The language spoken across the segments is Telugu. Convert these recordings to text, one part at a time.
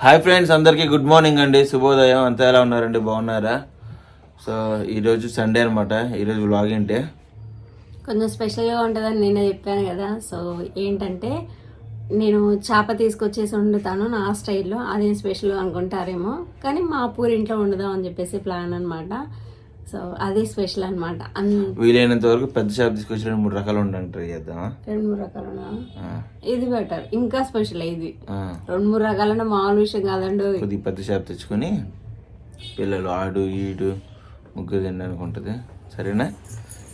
హాయ్ ఫ్రెండ్స్ అందరికీ గుడ్ మార్నింగ్ అండి. శుభోదయం. అంతా ఎలా ఉన్నారండి? బాగున్నారా? సో ఈరోజు సండే అనమాట ఈరోజు వ్లాగ్ ఏంటి? కొంచెం స్పెషల్గా ఉంటుందని నేనే చెప్పాను కదా. సో ఏంటంటే నేను చేప తీసుకొచ్చేసి వండుతాను నా స్టైల్లో. అదేం స్పెషల్ అనుకుంటారేమో. కానీ మా పూరింట్లో వండుదాం అని చెప్పేసి ప్లాన్ అనమాట సో అదే స్పెషల్ అనమాట అన్ వీలైనంత వరకు పెద్ద షాప్ తీసుకొచ్చి రెండు మూడు రకాలు ఉండడానికి ట్రై చేద్దామా? రెండు మూడు రకాలు ఇది బెటర్ ఇంకా స్పెషల్ ఇది. రెండు మూడు రకాలంటే మామూలు విషయం కాదండి కొద్దిగా పెద్ద షాప్ తెచ్చుకొని పిల్లలు ఆడు ఈడు ముగ్గురు తినడానికి ఉంటుంది. సరేనా?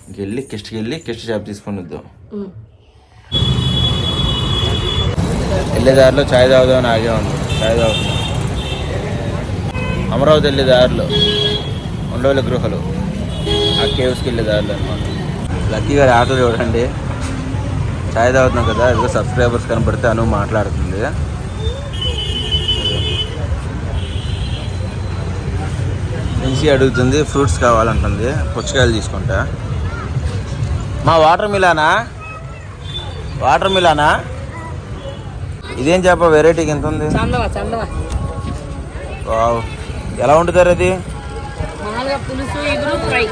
ఇంకెళ్ళి కిష్టికి వెళ్ళి కిష్టి షాప్ తీసుకొని వద్దాం. వెళ్ళే దారిలో చాయ్ తాగుదామని ఆగే ఉంది చాయ్ తాగుతున్నాం అమరావతి వెళ్ళే దారిలో. ఉండవల్లి గృహలు. ఆ కేవ్స్కి వెళ్ళే దారిలో అనమాట లక్కీ గారి ఆటో చూడండి చాయ్ తాగుతున్నాం కదా ఏదో సబ్స్క్రైబర్స్ కనపడితే అను మాట్లాడుతుంది. నుంచి అడుగుతుంది ఫ్రూట్స్ కావాలంటుంది పుచ్చకాయలు తీసుకుంటా. మా వాటర్ మిలానా? వాటర్ మిలానా? ఇదేం చేప? వెరైటీకి ఎంత ఉంది. ఎలా వండుతారు అది? మామూలుగా పులుసు ఎగురు ఫ్రై.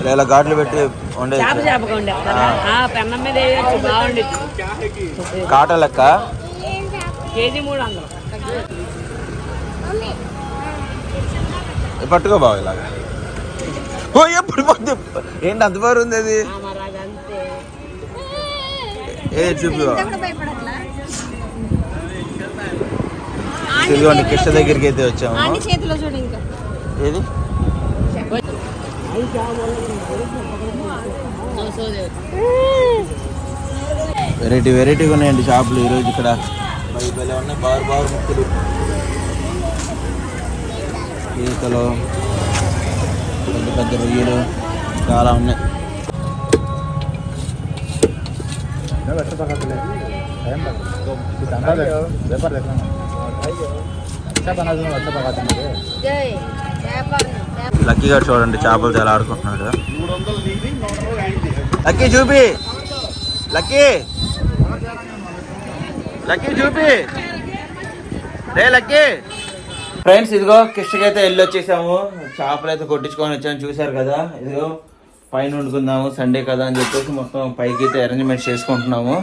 ఇలా ఇలా ఘాట్లు పెట్టి వండే చేపగా పెన్నం మీద వేయచ్చు బాగుండేది కాట లెక్క? కేజీ మూడు వందలు. పట్టుకో బావ ఇలాగా ఓ ఎప్పుడు పోతే ఏంటి అంత బారు ఉంది అది? ఏ చూపి. ఇదిగోండి కృష్ణ దగ్గరికి అయితే వచ్చాము. చేతిలో చూడు ఇంకా. ఏది? వెరైటీ వెరైటీగా ఉన్నాయండి షాపులు ఈరోజు ఇక్కడ. భలే ఉన్నాయి బారు బారు ముక్కలు. పీతలు పెద్ద పెద్ద రొయ్యలు చాలా ఉన్నాయి. లక్కీ గారు చూడండి చేపలు చాలా ఆడుకుంటున్నాడు. లక్కీ చూపి. లక్కీ. లక్కీ చూపి. రే లక్కీ. ఫ్రెండ్స్ ఇదిగో కిష్టకి అయితే వెళ్ళి వచ్చేసాము. చేపలు అయితే కొట్టించుకొని వచ్చాము చూసారు కదా? ఇదిగో పైన వండుకుందాము సండే కదా అని చెప్పేసి మొత్తం పైకి అయితే అరేంజ్మెంట్ చేసుకుంటున్నాము.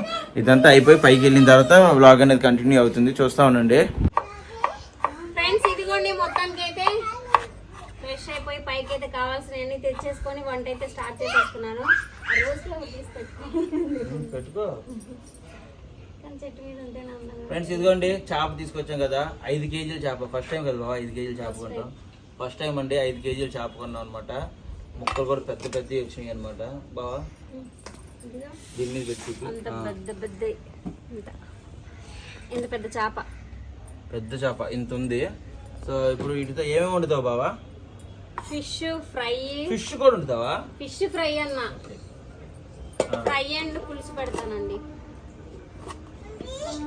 ఇదంతా అయిపోయి పైకి వెళ్ళిన తర్వాత వ్లాగ్ అనేది కంటిన్యూ అవుతుంది. చూస్తా ఉండండి ఫ్రెండ్స్ ఇదిగోండి మొత్తానికి అయితే ఫ్రెష్ అయిపోయి పైకి అయితే కావాల్సినవన్నీ తెచ్చేసుకొని వంట అయితే స్టార్ట్ పెట్టుకో. అందంగా ఫ్రెండ్స్ ఇదిగోండి చేప తీసుకొచ్చాం కదా. ఐదు కేజీల చేప. ఫస్ట్ టైం కదా బాబా ఐదు కేజీల చేప కొంటాం ఫస్ట్ టైం అండి ఐదు కేజీల చేప కొన్నాం అనమాట ముక్కలు కూడా పెద్ద పెద్ద వచ్చినాయి అనమాట బావా? దీని మీద పెట్టి పెద్ద చేప. పెద్ద చేప. ఇంత ఉంది. సో ఇప్పుడు వీటితో ఏమేమి వండుతావు బావా? Fish fry. ఫిష్ కూడా వండుతావా ఫిష్ ఫ్రై అన్న. ఫ్రై అండ్ పులుసు పెడతానండి.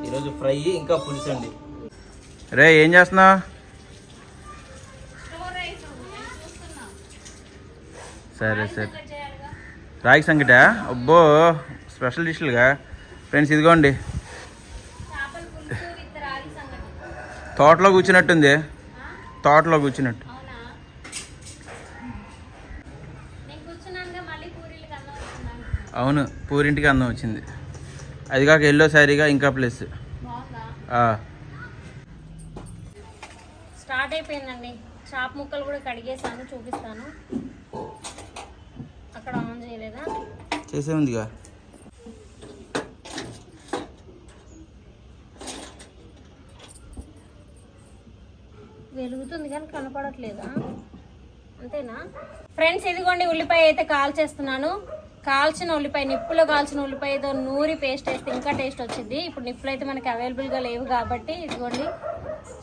ఈరోజు ఫ్రై ఇంకా పులుసు అండి. రే ఏం చేస్తున్నా? సరే సరే. రాగి సంగట? అబ్బో స్పెషల్ డిష్లుగా ఫ్రెండ్స్ ఇదిగోండి. తోటలో కూర్చున్నట్టుంది. తోటలో కూర్చున్నట్టు. అవును పూరింటికి అందం వచ్చింది. అది కాక ఎల్లో శారీగా ఇంకా ప్లస్. స్టార్ట్ అయిపోయిందండి. చేప ముక్కలు కూడా కడిగేసాను చూపిస్తాను. అక్కడ ఆన్ చేయలేదా? చేసే ఉందిగా. వెలుగుతుంది కానీ కనపడట్లేదా? అంతేనా? ఫ్రెండ్స్ ఇదిగోండి ఉల్లిపాయ అయితే కాల్చేస్తున్నాను కాల్చిన ఉల్లిపాయ నిప్పులో కాల్చిన ఉల్లిపాయతో నూరి పేస్ట్ వేస్తే ఇంకా టేస్ట్ వచ్చింది. ఇప్పుడు నిప్పులు అయితే మనకి అవైలబుల్గా లేవు కాబట్టి ఇదిగోండి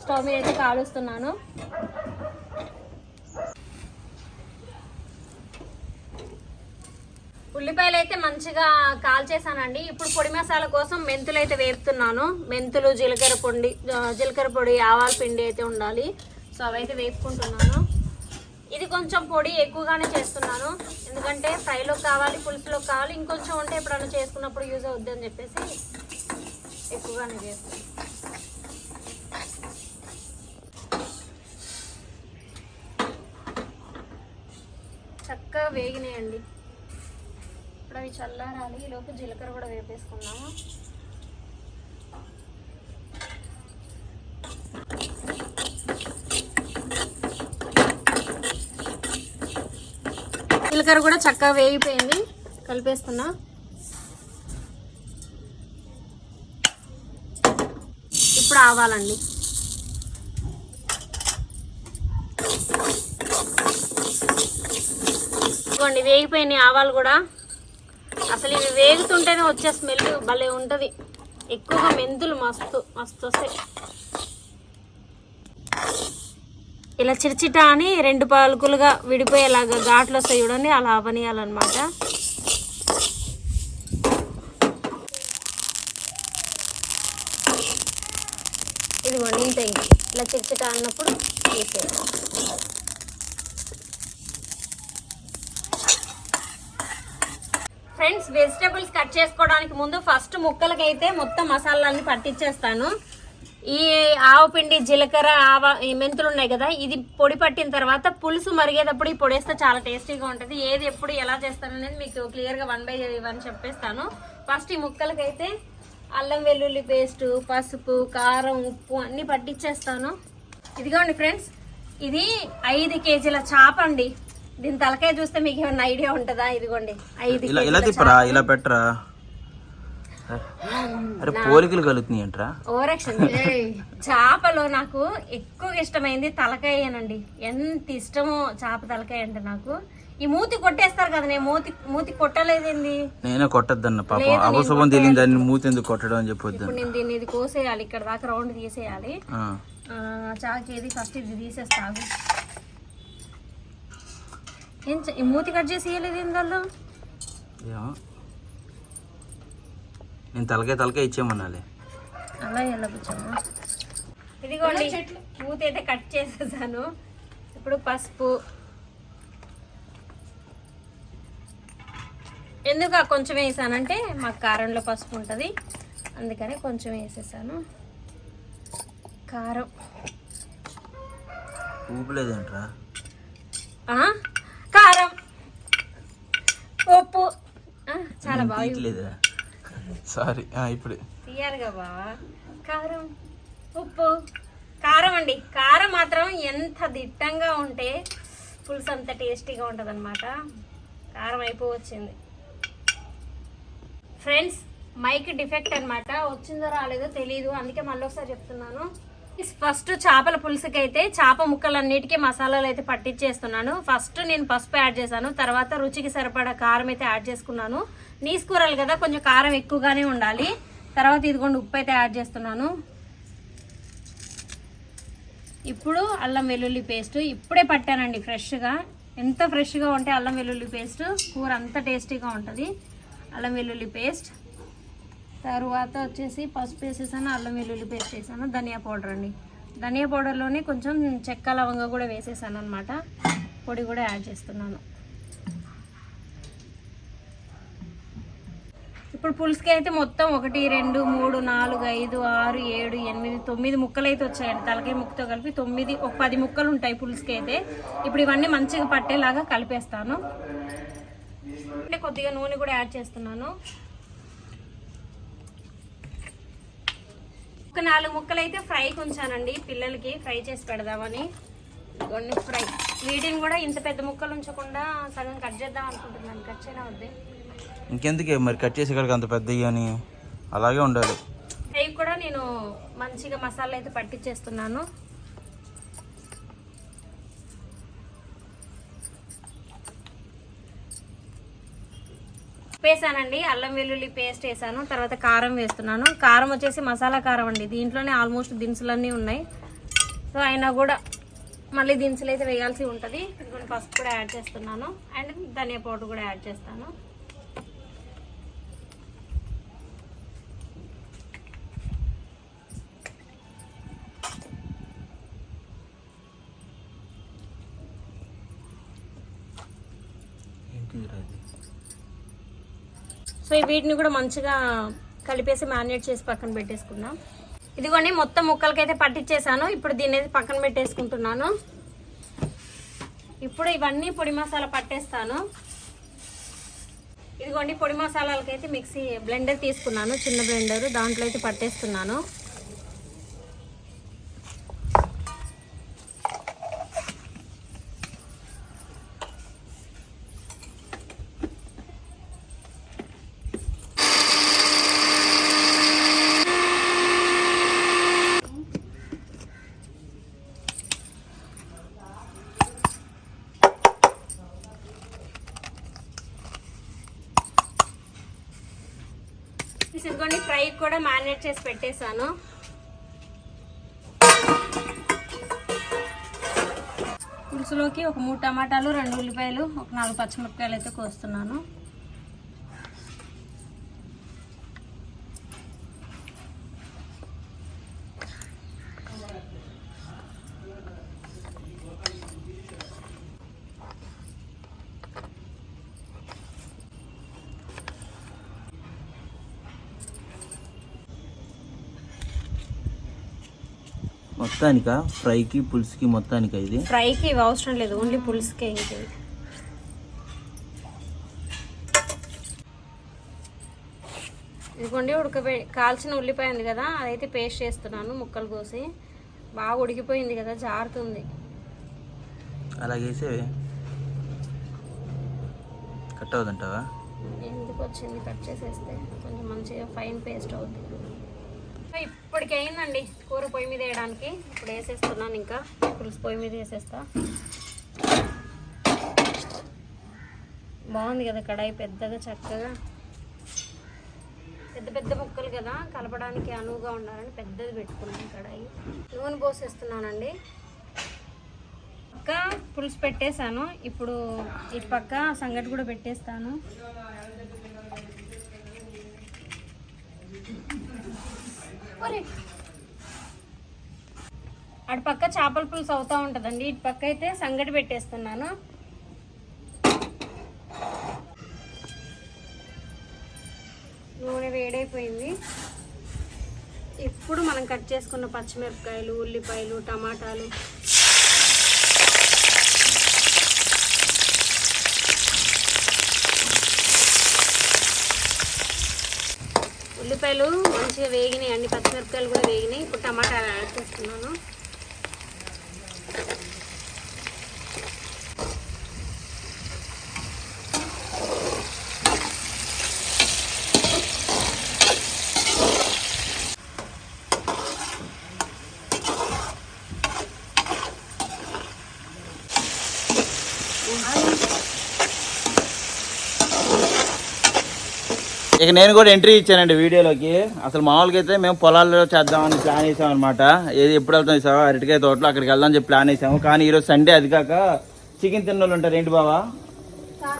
స్టవ్ మీద అయితే కాలుస్తున్నాను. ఉల్లిపాయలు అయితే మంచిగా కాల్చేసానండి. ఇప్పుడు పొడి మసాలా కోసం మెంతులు అయితే వేపుతున్నాను. మెంతులు జీలకర్ర పొడి జీలకర్ర పొడి ఆవాల పిండి అయితే ఉండాలి. సో అవైతే వేపుకుంటున్నాను. ఇది కొంచెం పొడి ఎక్కువగానే చేస్తున్నాను. ఎందుకంటే ఫ్రైలో కావాలి పులుసులో కావాలి ఇంకొంచెం ఉంటే ఎప్పుడైనా చేసుకున్నప్పుడు యూజ్ అవుద్ది అని చెప్పేసి ఎక్కువగానే చేస్తున్నాను. చక్కగా వేగినాయండి. ఇప్పుడు అవి చల్లారాలి. ఈలోపు జీలకర్ర కూడా వేపేసుకున్నాము జీలకర్ర కూడా చక్కగా వేగిపోయింది. కలిపేస్తున్నా. ఇప్పుడు ఆవాలండి. ఇదిగోండి వేగిపోయినాయి ఆవాలు కూడా. అసలు ఇవి వేగుతుంటేనే వచ్చే స్మెల్ భలే ఉంటుంది. ఎక్కువగా మెంతులు మస్తు మస్తు వస్తాయి. ఇలా చిరచిట అని రెండు పలుకులుగా విడిపోయేలాగా ఘాట్లు వస్తాయి చూడండి అలా అవనీయాలన్నమాట. ఇదిగోండి ఇంత ఇలా చిరచిట అన్నప్పుడు ఫ్రెండ్స్ వెజిటేబుల్స్ కట్ చేసుకోవడానికి ముందు ఫస్ట్ ముక్కలకైతే మొత్తం మసాలాన్ని పట్టించేస్తాను. ఈ ఆవు పిండి జీలకర్ర ఆవ మెంతులు ఉన్నాయి కదా ఇది పొడి పట్టిన తర్వాత పులుసు మరిగేటప్పుడు ఈ పొడి వేస్తే చాలా టేస్టీగా ఉంటుంది. ఏది ఎప్పుడు ఎలా చేస్తాను అనేది మీకు క్లియర్గా వన్ బై వన్ చెప్పేస్తాను. ఫస్ట్ ఈ ముక్కలకైతే అల్లం వెల్లుల్లి పేస్ట్ పసుపు కారం ఉప్పు అన్నీ పట్టించేస్తాను ఇదిగోండి ఫ్రెండ్స్ ఇది ఐదు కేజీల చేప అండి. దీని తలకాయ చూస్తే మీకు ఏమన్నా ఐడియా ఉంటుందా? ఇదిగోండి ఐదు ఇలా పెట్టరా? అరే పోలికలు కలుగుతున్నాయి అంటరా. చేపలో నాకు ఎక్కువ ఇష్టమైంది తలకాయనండి ఎంత ఇష్టమో చేప తలకాయ అంటే నాకు. ఈ మూతి కొట్టేస్తారు కదా నేను మూతి మూతి కొట్టలేదేంది నేనే కొట్టద్దన్న పాపం. అపశుభం తెలియదు దాన్ని మూతి ఎందుకు కొట్టడం అని చెప్పొద్దు నేను దీన్ని ఇది కోసేయాలి ఇక్కడ దాకా రౌండ్ తీసేయాలి. చాకేది ఫస్ట్ ఇది తీసేస్తాను ఏం మూతి కట్ చేసి ఇవ్వలేదు ఏమో. నేను తలకాయ తలకాయ ఇచ్చేయమన్నాలే అలా వెళ్ళబుచ్చమ్మా ఇదిగోండి మూతి అయితే కట్ చేసేసాను. ఇప్పుడు పసుపు. ఎందుకు కొంచెం వేసానంటే మాకు కారంలో పసుపు ఉంటుంది. అందుకని కొంచెం వేసేసాను. కారం. ఊపిలేదేంట్రా ఆ, కారం. ఉప్పు. చాలా బాగా సారీ. ఇప్పుడు. తీయాలిగా బావా. కారం ఉప్పు. కారం అండి. కారం మాత్రం ఎంత దిట్టంగా ఉంటే పులుసు అంత టేస్టీగా ఉంటుంది కారం అయిపోవచ్చింది. ఫ్రెండ్స్ మైక్ డిఫెక్ట్ అన్నమాట. వచ్చిందో రాలేదో తెలియదు అందుకే మళ్ళీ ఒకసారి చెప్తున్నాను. ఫస్ట్ చేపల పులుసుకి అయితే చేప ముక్కలన్నిటికీ మసాలాలు అయితే పట్టించేస్తున్నాను. ఫస్ట్ నేను పసుపు యాడ్ చేశాను. తర్వాత రుచికి సరిపడా కారం అయితే యాడ్ చేసుకున్నాను. నీసు కూరలు కదా కొంచెం కారం ఎక్కువగానే ఉండాలి. తర్వాత ఇదిగోండి ఉప్పు అయితే యాడ్ చేస్తున్నాను. ఇప్పుడు అల్లం వెల్లుల్లి పేస్ట్. ఇప్పుడే పట్టానండి ఫ్రెష్గా. ఎంత ఫ్రెష్గా ఉంటే అల్లం వెల్లుల్లి పేస్ట్. కూర అంత టేస్టీగా ఉంటుంది. అల్లం వెల్లుల్లి పేస్ట్. తర్వాత వచ్చేసి పసుపు వేసేసాను అల్లం వెల్లుల్లి పేస్ట్ వేసాను ధనియా పౌడర్ అండి. ధనియా పౌడర్లోనే కొంచెం చెక్క లవంగా కూడా వేసేసాను అనమాట పొడి కూడా యాడ్ చేస్తున్నాను. ఇప్పుడు పులుసుకి అయితే మొత్తం ఒకటి రెండు మూడు నాలుగు ఐదు ఆరు ఏడు ఎనిమిది తొమ్మిది ముక్కలు అయితే వచ్చాయండి. తలకాయ ముక్కతో కలిపి తొమ్మిది ఒక పది ముక్కలు ఉంటాయి పులుసుకి అయితే. ఇప్పుడు ఇవన్నీ మంచిగా పట్టేలాగా కలిపేస్తాను. అంటే కొద్దిగా నూనె కూడా యాడ్ చేస్తున్నాను. ఒక నాలుగు ముక్కలు అయితే ఫ్రైకి ఉంచానండి పిల్లలకి ఫ్రై చేసి పెడదామని. కొన్ని ఫ్రై. వీటిని కూడా ఇంత పెద్ద ముక్కలు ఉంచకుండా సగం కట్ చేద్దాం అనుకుంటున్నాను. కట్ చేయడం వద్దే? ఇంకెందుకే మరి కట్ చేసే కాడికి అంత పెద్దగా అని? అలాగే ఉండాలి. ఫ్రై కూడా నేను మంచిగా మసాలా అయితే పట్టించేస్తున్నాను. వేసానండి అల్లం వెల్లుల్లి పేస్ట్ వేసాను. తర్వాత కారం వేస్తున్నాను. కారం వచ్చేసి మసాలా కారం అండి. దీంట్లోనే ఆల్మోస్ట్ దినుసులన్నీ ఉన్నాయి. సో అయినా కూడా మళ్ళీ దినుసులు అయితే వేయాల్సి ఉంటుంది. ఇదిగోండి పసుపు కూడా యాడ్ చేస్తున్నాను. అండ్ ధనియా పౌడర్ కూడా యాడ్ చేస్తాను. వీటిని కూడా మంచిగా కలిపేసి మ్యారినేట్ చేసి పక్కన పెట్టేసుకుందాం. ఇదిగోండి మొత్తం ముక్కలకైతే పట్టించేసాను ఇప్పుడు దీన్ని అయితే పక్కన పెట్టేసుకుంటున్నాను. ఇప్పుడు ఇవన్నీ పొడి మసాలా పట్టేస్తాను. ఇదిగోండి పొడి మసాలాలకైతే మిక్సీ బ్లెండర్ తీసుకున్నాను చిన్న బ్లెండర్ దాంట్లో అయితే పట్టేస్తున్నాను ఇదిగోండి ఫ్రై చేసి పెట్టేశాను. పులుసులోకి ఒక మూడు టమాటాలు రెండు ఉల్లిపాయలు ఒక నాలుగు పచ్చిమిరపకాయలు అయితే కోస్తున్నాను. మొత్తానికా? ఫ్రైకి పులుసుకి మొత్తానికా ఇది? ఫ్రైకి ఇవి అవసరం లేదు ఓన్లీ పులుసుకే ఇది. ఇదిగోండి ఉడకబె కాల్చిన ఉల్లిపాయ ఉంది కదా అదైతే పేస్ట్ చేస్తున్నాను ముక్కలు కోసి. బాగా ఉడికిపోయింది కదా జారుతుంది. అలాగేసే కట్ అవుతుంటావా ఎందుకు వచ్చింది? కట్ చేసేస్తే కొంచెం మంచిగా ఫైన్ పేస్ట్ అవుతుంది ఇప్పటికి అయిందండి కూర పొయ్యి మీద వేయడానికి. ఇప్పుడు వేసేస్తున్నాను ఇంకా. పులుసు పొయ్యి మీద వేసేస్తా. బాగుంది కదా కడాయి పెద్దగా చక్కగా. పెద్ద పెద్ద ముక్కలు కదా కలపడానికి అనువుగా ఉండాలని పెద్దది పెట్టుకున్నాను కడాయి. నూనె పోసేస్తున్నానండి. పక్క పులుసు పెట్టేశాను. ఇప్పుడు ఇటు పక్క సంగటి కూడా పెట్టేస్తాను. అటు పక్క చేపల పులుసు అవుతా ఉంటుందండి. ఇటు పక్క అయితే సంగటి పెట్టేస్తున్నాను. నూనె వేడైపోయింది. ఇప్పుడు మనం కట్ చేసుకున్న పచ్చిమిరపకాయలు ఉల్లిపాయలు టమాటాలు ఉల్లిపాయలు మంచిగా వేగినాయి అన్ని పచ్చిమిరపకాయలు కూడా వేగినాయి. ఇప్పుడు టమాటాలు యాడ్ చేస్తున్నాను ఇక నేను కూడా ఎంట్రీ ఇచ్చానండి వీడియోలోకి. అసలు మామూలుగా అయితే మేము పొలాల్లో చేద్దామని ప్లాన్ వేసాం అనమాట ఏది ఎప్పుడు వెళ్తాం సార్ అరటికాయ తోటలో అక్కడికి వెళ్దాం చెప్పి ప్లాన్ వేసాము కానీ ఈరోజు సండే అది కాక చికెన్ తిన్నవాళ్ళు ఉంటారు ఏంటి బావా?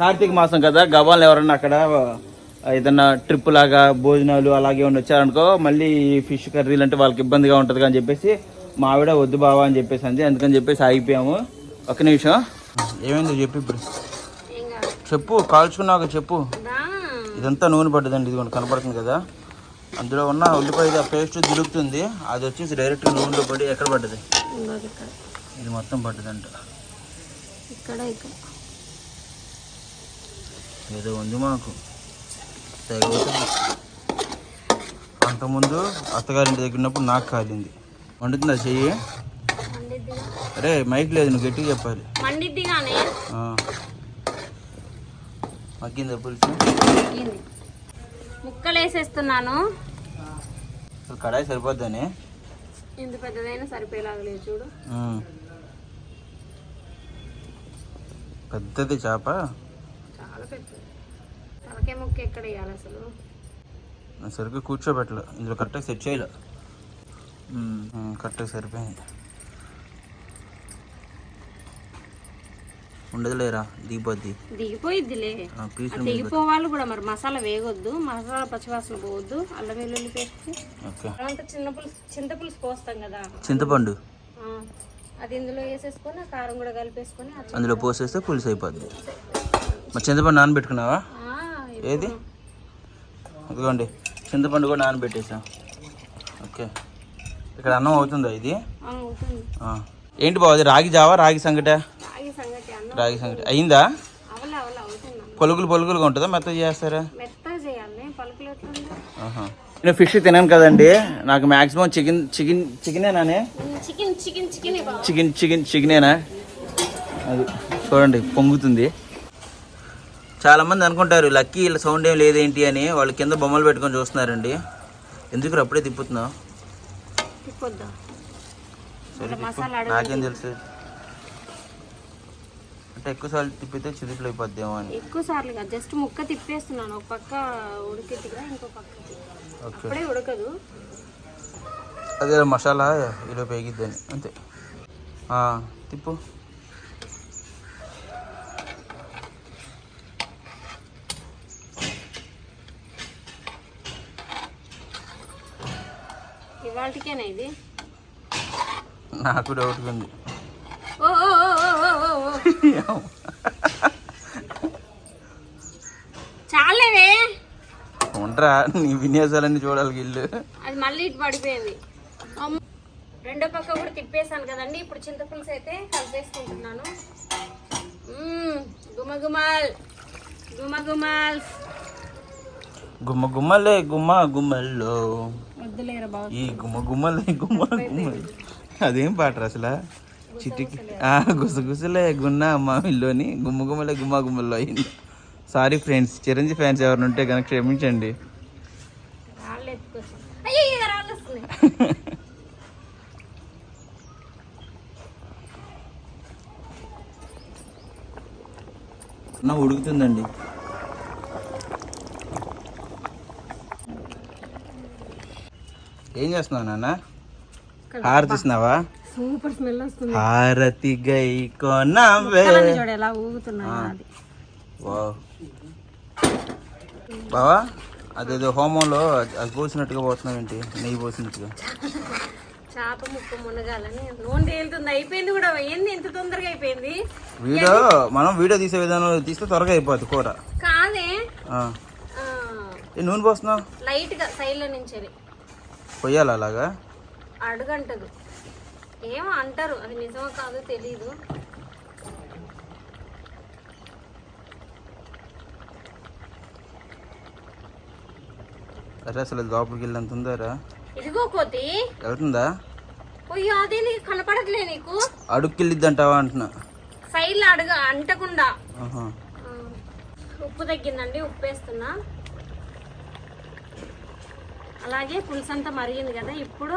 కార్తీక మాసం కదా గవ్వాలు ఎవరన్నా అక్కడ ఏదన్నా ట్రిప్ లాగా భోజనాలు అలాగే ఉండి వచ్చారనుకో మళ్ళీ ఫిష్ కర్రీలు అంటే వాళ్ళకి ఇబ్బందిగా ఉంటుంది అని చెప్పేసి మా ఆవిడ వద్దు బావా అని చెప్పేసి అంది. అందుకని చెప్పేసి ఆగిపోయాము. ఒక నిమిషం. ఏమైందో చెప్పు ఇప్పుడు. చెప్పు కాల్చుకున్నాక చెప్పు. ఇదంతా నూనె పడ్డదండి ఇది కనపడుతుంది కదా. అందులో ఉన్న ఉల్లిపాయ పేస్ట్ దిలుపుతుంది అది వచ్చేసి డైరెక్ట్గా నూనెలో పడి ఎక్కడ పడ్డది? ఇది మొత్తం పడ్డదంట. ఏదో ఉంది మాకు. అంతకుముందు అత్తగారింటి దగ్గర ఉన్నప్పుడు నాకు కాలింది. వండుతుందా చెయ్యి? అరే మైక్ లేదు నువ్వు గట్టిగా చెప్పాలి. మగ్గిందా పులుసు? ముక్కలు వేసేస్తున్నాను కడాయి సరిపోద్దని? ఇంత పెద్దదైనా సరిపోయేలాగా లేదు చూడు. పెద్దది చేప? చాలా పెద్దది. తలకే ముక్క ఎక్కడ వేయాలి అసలు? సరిగ్గా కూర్చోబెట్టలే. ఇందులో కరెక్ట్గా సెట్ చేయలే. కరెక్ట్గా సరిపోయింది. ఉండదులేరా దిగిపోద్ది. దిగిపోయిద్దిలే. దిగిపోవాలి కూడా మరి మసాలా వేగొద్దు మసాలా పచ్చివాసన పోవద్దు అల్లం వెల్లుల్లి పేస్ట్. చిన్న పులుసు చింత పులుసు పోస్తాం కదా. చింతపండు. అది ఇందులో వేసేసుకొని కారం కూడా కలిపేసుకొని అందులో పోసేస్తే పులుసు అయిపోద్ది. మరి చింతపండు నానబెట్టుకున్నావా? ఏది? ఇదిగోండి చింతపండు కూడా నానబెట్టేసా. ఓకే. ఇక్కడ అన్నం అవుతుందా ఇది. ఏంటి బాబు అది రాగి జావా రాగి సంగట? రాగి సంగటి. అయిందా? పొలుగులు పొలుగులుగా ఉంటుందా? మెత్తగా చేస్తారా. నేను ఫిష్ తినాను కదండి. నాకు maximum chicken chicken చికెనేనానే chicken chicken chicken chicken chicken చికెనేనా? అది చూడండి పొంగుతుంది. చాలా మంది అనుకుంటారు లక్కీ ఇలా సౌండ్ ఏం లేదేంటి అని వాళ్ళు కింద బొమ్మలు పెట్టుకొని చూస్తున్నారండి. ఎందుకు అప్పుడే తిప్పుతున్నావు? నాకేం తెలుసు. అంటే ఎక్కువసార్లు తిప్పితే చిరుపులు అయిపోద్దేమో అని. ఎక్కువ సార్లు కాదు జస్ట్ ముక్క తిప్పేస్తున్నాను. ఒక పక్క ఉడికిద్దిగా ఇంకో పక్క అప్పుడే ఉడకదు. అదే మసాలా ఇలా పేగిద్దని అంతే. తిప్పు. ఇవాళకేనా ఇది? నాకు డౌట్ ఉంది. చాలేవే. ఉండరా నీ విన్యాసాలన్నీ చూడాలి ఇల్లు. అది మళ్ళీ ఇటు పడిపోయింది. అమ్మ. రెండో పక్క కూడా తిప్పేసాను కదండి ఇప్పుడు చింతపులుసు అయితే కలిపేసుకుంటున్నాను. గుమగుమాల్ గుమగుమాల్. గుమ్మ గుమ్మలే గుమ్మ గుమ్మల్లో వద్దులేరా బాబు. ఈ గుమ్మ గుమ్మలే గుమ్మ గుమ్మలు అదేం పాటరా అసలు? చిటికి గుసగుసలే. గున్న మామిల్లోని గుమ్మ గుమ్మలే గుమ్మ గుమ్మల్లో అయింది. సారీ ఫ్రెండ్స్ చిరంజీవి ఫ్యాన్స్ ఎవరైనా ఉంటే కనుక క్షమించండి. నా ఉడుకుతుందండి. ఏం చేస్తున్నావు నాన్న? హారతి ఇస్తున్నావా? సూపర్ స్మెల్ వస్తుంది. హారతి గై కొనవే కళ్ళని చూడు ఎలా అది. బావా అదేదో హోమంలో అది పోసినట్టుగా పోతున్నావు ఏంటి? నెయ్యి పోసినట్టుగా. చేప ముక్క మునగాలని నూనె తేలుతుంది. అయిపోయింది కూడా ఏంది ఎంత తొందరగా అయిపోయింది? వీడియో మనం వీడియో తీసే విధానంలో తీస్తే త్వరగా అయిపోద్ది కూర. కాదే. నూనె పోస్తున్నావు? లైట్గా సైడ్లో నుంచి పొయ్యాలి అలాగా? అడుగంటదు. ఏమో అంటారు అది నిజమో కాదో తెలీదు. అరే అసలు లోపలికి వెళ్ళి ఉందారా ఇదిగో కోతి. వెళ్తుందా? అయ్యో అదే నీకు కనపడట్లే నీకు. అడుక్కెళ్ళిద్ది అంటావా అంటున్నా. సైడ్లో అడుగు అంటకుండా. ఉప్పు తగ్గిందండి ఉప్పు వేస్తున్నా అలాగే పులుసు అంతా మరిగింది కదా ఇప్పుడు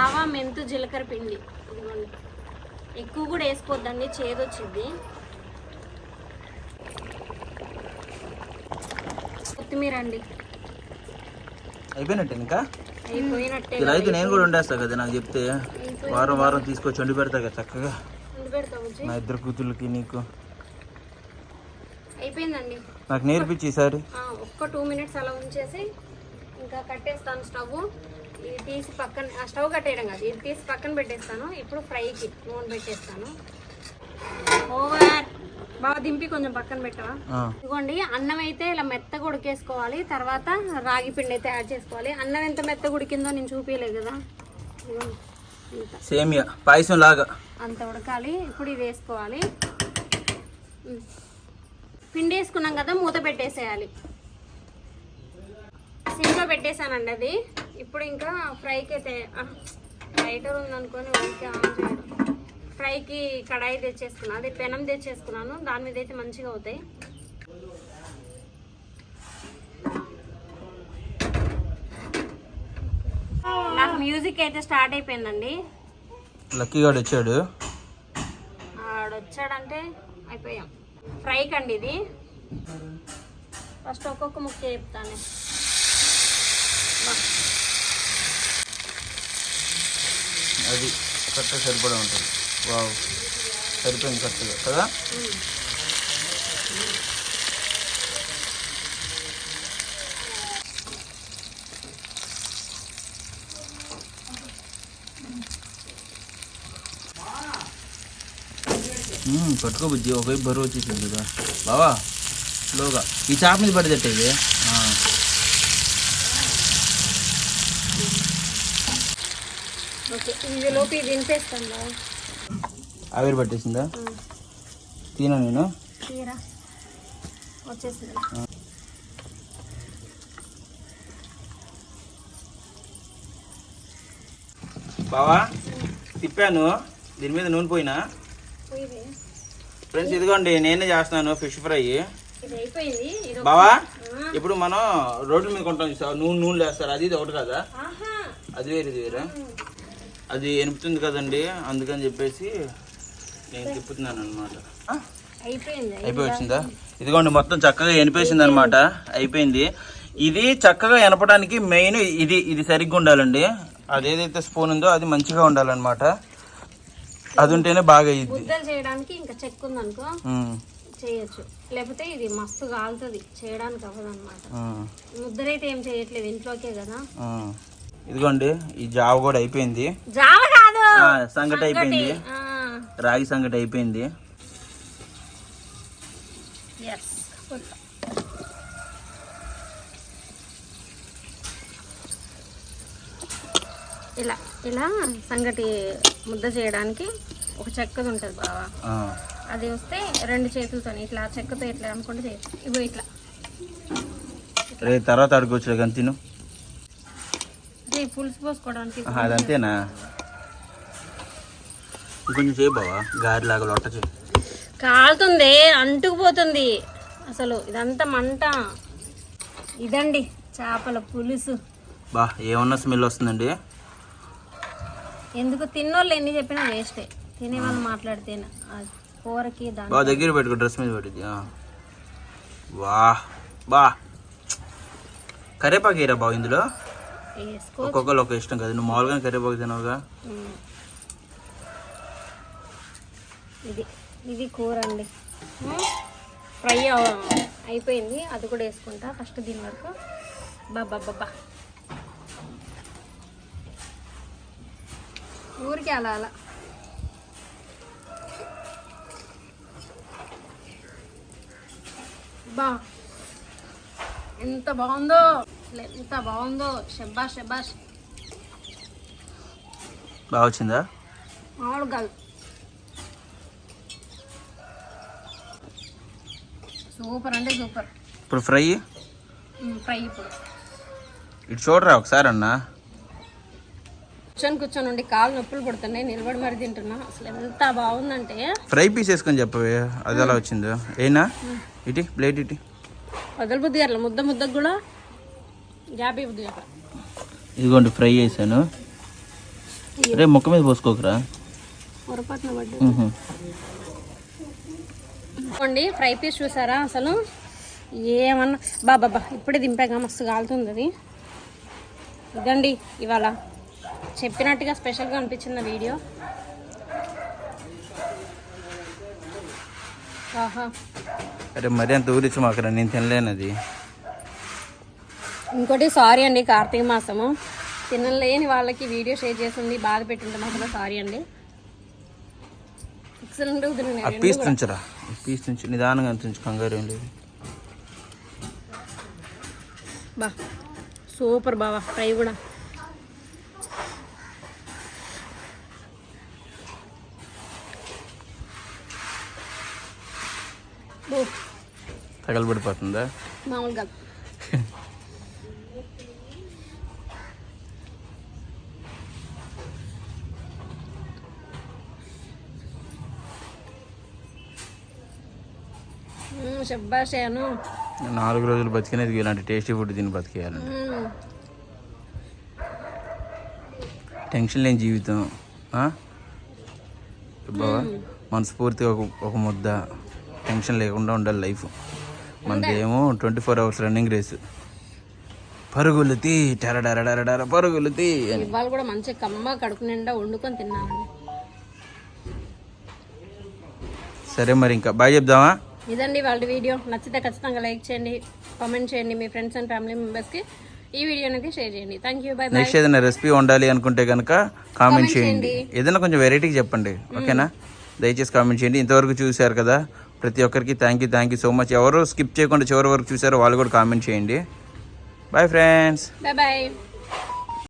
ఆవా మెంతు జీలకర్ర పిండి. ఇదిగోండి. ఎక్కువ కూడా వేసుకోవద్దండి చేదొచ్చింది కొత్తిమీర అండి. అయిపోయినట్టే ఇంకా? అయిపోయినట్టే ఇలా అయితే నేను కూడా వండేస్తా కదా నాకు చెప్తే. వారం వారం తీసుకొచ్చి వండి పెడతా కదా చక్కగా. నా ఇద్దరు కూతుర్లకి నీకు. అయిపోయిందండి. నాకు నేర్పించి ఈసారి. ఒక్క టూ మినిట్స్ అలా ఉంచేసి ఇంకా కట్టేస్తాను స్టవ్ ఇది తీసి పక్కన ఆ స్టవ్ కట్టేయడం కాదు. ఇది తీసి పక్కన పెట్టేస్తాను. ఇప్పుడు ఫ్రైకి నూనె పెట్టేస్తాను. ఓవర్. బాగా దింపి కొంచెం పక్కన పెట్టవా. ఇదిగోండి అన్నం అయితే ఇలా మెత్తగా ఉడికేసుకోవాలి. తర్వాత రాగి పిండి అయితే యాడ్ చేసుకోవాలి. అన్నం ఎంత మెత్తగా ఉడికిందో నేను చూపించలేదు కదా. సేమియా పాయసం లాగా. అంత ఉడకాలి. ఇప్పుడు ఇది వేసుకోవాలి. పిండి వేసుకున్నాం కదా మూత పెట్టేసేయాలి. సిమ్లో పెట్టేశానండి అది. ఇప్పుడు ఇంకా ఫ్రైకి అయితే లైటర్ ఉందనుకొని ఊరికే ఆన్ చేయడం ఫ్రైకి కడాయి తెచ్చేసుకున్నాను అది పెనం తెచ్చేసుకున్నాను దాని మీద అయితే మంచిగా అవుతాయి. నాకు మ్యూజిక్ అయితే స్టార్ట్ అయిపోయిందండి. లక్కీ గాడు వచ్చాడు. ఆడొచ్చాడంటే అయిపోయాం. ఫ్రై కండి ఇది. ఫస్ట్ ఒక్కొక్క ముక్క చెప్తాను. అది కరెక్ట్గా సరిపడా ఉంటుంది. వావ్. సరిపోయింది కరెక్ట్గా కదా? పట్టుకో బుజ్జి. ఒకవైపు బరువు వచ్చేసింది కదా. బావా స్లోగా. ఈ చాప మీద పడితే ఇది ఆ. ఓకే ఇది లోపు. ఆవిరి పట్టేసిందా? తిన నేను? తీరా. వచ్చేసింది. బావా తిప్పాను దీని మీద నూనె పోయినా? ఫ్రెండ్స్ ఇదిగోండి నేనే చేస్తున్నాను ఫిష్ ఫ్రై. బావా. ఇప్పుడు మనం రోడ్ల మీద కొంటాం చూసావా? నూనె నూనె వేస్తారు అది ఇది ఒకటి కదా? అది వేరే. ఇది వేరే అది ఎనుపుతుంది కదండి అందుకని చెప్పేసి నేను తిప్పుతున్నాను అనమాట అయిపోయి వచ్చిందా? ఇదిగోండి మొత్తం చక్కగా ఎనిపేసింది అనమాట అయిపోయింది. ఇది చక్కగా ఎనపడానికి మెయిన్ ఇది ఇది సరిగ్గా ఉండాలండి. అదేదైతే స్పూన్ ఉందో అది మంచిగా ఉండాలన్నమాట. అది ఉంటేనే బాగా ముద్దలు చేయడానికి ఇంకా చెక్ ఉందనుకో చేయొచ్చు. లేకపోతే ఇది మస్తు కాలుతుంది చేయడానికి అవ్వదు అనమాట ముద్దరైతే ఏం చేయట్లేదు ఇంట్లోకే కదా. ఇదిగోండి ఈ జావ కూడా అయిపోయింది. జావ కాదు. ఆ, సంగటి అయిపోయింది. రాగి సంగటి అయిపోయింది. ఇలా ఇలా సంగటి ముద్ద చేయడానికి ఒక చెక్కది ఉంటుంది బావా. అది వస్తే రెండు చేతులతో ఇట్లా చెక్కతో ఇట్లా అనుకుంటే ఇగో ఇట్లా. రే తర్వాత అడుగువచ్చు కానీ తిను. పులుసు పోసుకోవడానికి అదంతేనా? ఇంకొంచెం చేయి బావా గారిలాగా లొట్ట చేయి. కాలుతుంది అంటుకుపోతుంది. అసలు ఇదంతా మంట. ఇదండి చేపల పులుసు. బా ఏమన్నా స్మెల్ వస్తుందండి? ఎందుకు తిన్నోళ్ళు ఎన్ని చెప్పినా వేస్టే. తినే వాళ్ళు మాట్లాడితేనే కూరకి బాగా దగ్గర పెట్టుకో డ్రెస్ మీద పెట్టింది వా బా. కరేపాకు వేయరా బావ ఇందులో? ఒక్కొక్కరు ఒక ఇష్టం కదా. నువ్వు మామూలుగా కరేపాకు తినవుగా. ఇది ఇది కూర అండి. ఫ్రై అయిపోయింది. అది కూడా వేసుకుంటా. ఫస్ట్ దీని వరకు. బాబా బాబా ఊరికి అలా అలా. బా. ఎంత బాగుందో. అసలు ఎంత బాగుందో. షబ్బాష్ షబ్బాష్ బాగా వచ్చిందా? మామూలు కాదు సూపర్ అంటే సూపర్. ఇప్పుడు ఫ్రై? ఫ్రై ఇప్పుడు. ఇటు చూడరా ఒకసారి అన్న. కూర్చొని కూర్చొని ఉండి కాలు నొప్పులు పడుతున్నాయి. నిలబడి మరి తింటున్నా. అసలు ఎంత బాగుందంటే. ఫ్రై పీస్ వేసుకొని చెప్పవే. అది ఎలా వచ్చిందో. ఏనా? ఇటీ ప్లేట్ ఇటీ. వదల బుద్ధి అట్లా ముద్ద ముద్దకు కూడా ఇదిగోండి ఫ్రై చేశాను. రే ముక్క మీద పోసుకోకరా. చూడండి ఫ్రై పీస్ చూసారా అసలు? ఏమన్నా బాబా ఇప్పుడే దింపాక మస్తు కాలుతుంది అది. ఇదండి ఇవాళ చెప్పినట్టుగా స్పెషల్గా అనిపించింది ఆ వీడియో. ఆహా. అరే మరీ అంత ఊరిచ్చి మాకరా నేను తినలేను అది ఇంకోటి సారీ అండి కార్తీక మాసము. తినలేని వాళ్ళకి వీడియో షేర్ చేసింది బాధ పెట్టింటే మాత్రం సారీ అండి. ఎక్సలెంట్ ఆ పీస్ తుంచరా? ఈ పీస్ తుంచి నిదానంగా తుంచు కంగారు ఏం లేదు. బా సూపర్ బావా ఫ్రై కూడా. తగలబడిపోతుందా? మామూలుగా. శబ్బాషాను నాలుగు రోజులు బతికినది ఇలాంటి టేస్టీ ఫుడ్ తిని బతికేయాలండి. టెన్షన్ లేని జీవితం? బావా మనస్ఫూర్తిగా ఒక ఒక ముద్ద టెన్షన్ లేకుండా ఉండాలి life. మనదేమో twenty four hours running race. పరుగులు తీ టెరడరడరడర పరుగులు తీ ఇవాళ కూడా మంచిగా కమ్మ కడుపు నిండా వండుకొని తిన్నానండి. సరే మరి ఇంకా. బాయ్ చెప్దామా? ఇదండి వాళ్ళ వీడియో. నచ్చితే ఖచ్చితంగా లైక్ చేయండి కామెంట్ చేయండి మీ ఫ్రెండ్స్ అండ్ ఫ్యామిలీ మెంబర్స్కి ఈ వీడియో అనేది షేర్ చేయండి. థ్యాంక్ యూ బై నెక్స్ట్ ఏదైనా రెసిపీ వండాలి అనుకుంటే కనుక కామెంట్ చేయండి. ఏదైనా కొంచెం వెరైటీగా చెప్పండి. ఓకేనా? దయచేసి కామెంట్ చేయండి. ఇంతవరకు చూశారు కదా ప్రతి ఒక్కరికి thank you thank you so much ఎవరు స్కిప్ చేయకుండా చివరి వరకు చూసారో వాళ్ళు కూడా కామెంట్ చేయండి. Bye friends bye bye